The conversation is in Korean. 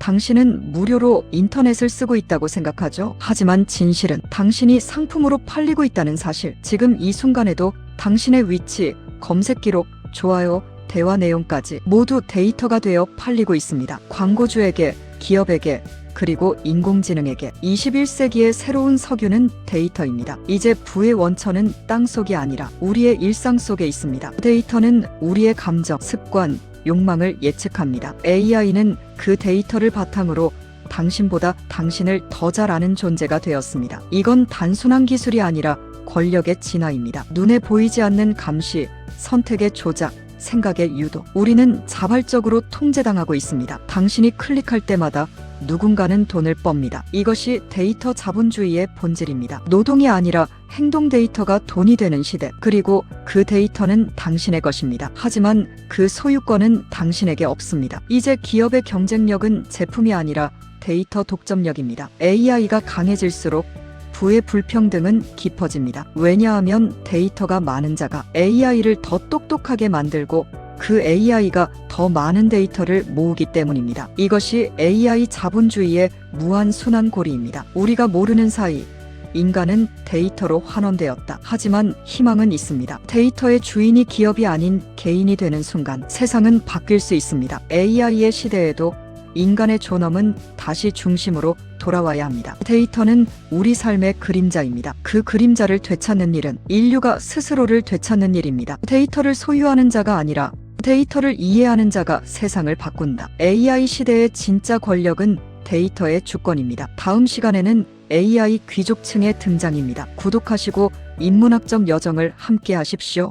당신은 무료로 인터넷을 쓰고 있다고 생각하죠. 하지만 진실은 당신이 상품으로 팔리고 있다는 사실. 지금 이 순간에도 당신의 위치, 검색 기록, 좋아요, 대화 내용까지 모두 데이터가 되어 팔리고 있습니다. 광고주에게, 기업에게, 그리고 인공지능에게 21세기의 새로운 석유는 데이터입니다. 이제 부의 원천은 땅 속이 아니라 우리의 일상 속에 있습니다. 데이터는 우리의 감정, 습관, 욕망을 예측합니다. AI는 그 데이터를 바탕으로 당신보다 당신을 더 잘 아는 존재가 되었습니다. 이건 단순한 기술이 아니라 권력의 진화입니다. 눈에 보이지 않는 감시, 선택의 조작, 생각의 유도. 우리는 자발적으로 통제당하고 있습니다. 당신이 클릭할 때마다 누군가는 돈을 뻱니다. 이것이 데이터 자본주의의 본질입니다. 노동이 아니라 행동 데이터가 돈이 되는 시대. 그리고 그 데이터는 당신의 것입니다. 하지만 그 소유권은 당신에게 없습니다. 이제 기업의 경쟁력은 제품이 아니라 데이터 독점력입니다. AI가 강해질수록 부의 불평등은 깊어집니다. 왜냐하면 데이터가 많은 자가 AI를 더 똑똑하게 만들고 그 AI가 더 많은 데이터를 모으기 때문입니다. 이것이 AI 자본주의의 무한 순환고리입니다. 우리가 모르는 사이 인간은 데이터로 환원되었다. 하지만 희망은 있습니다. 데이터의 주인이 기업이 아닌 개인이 되는 순간 세상은 바뀔 수 있습니다. AI의 시대에도 인간의 존엄은 다시 중심으로 돌아와야 합니다. 데이터는 우리 삶의 그림자입니다. 그 그림자를 되찾는 일은 인류가 스스로를 되찾는 일입니다. 데이터를 소유하는 자가 아니라 데이터를 이해하는 자가 세상을 바꾼다. AI 시대의 진짜 권력은 데이터의 주권입니다. 다음 시간에는 AI 귀족층의 등장입니다. 구독하시고 인문학적 여정을 함께 하십시오.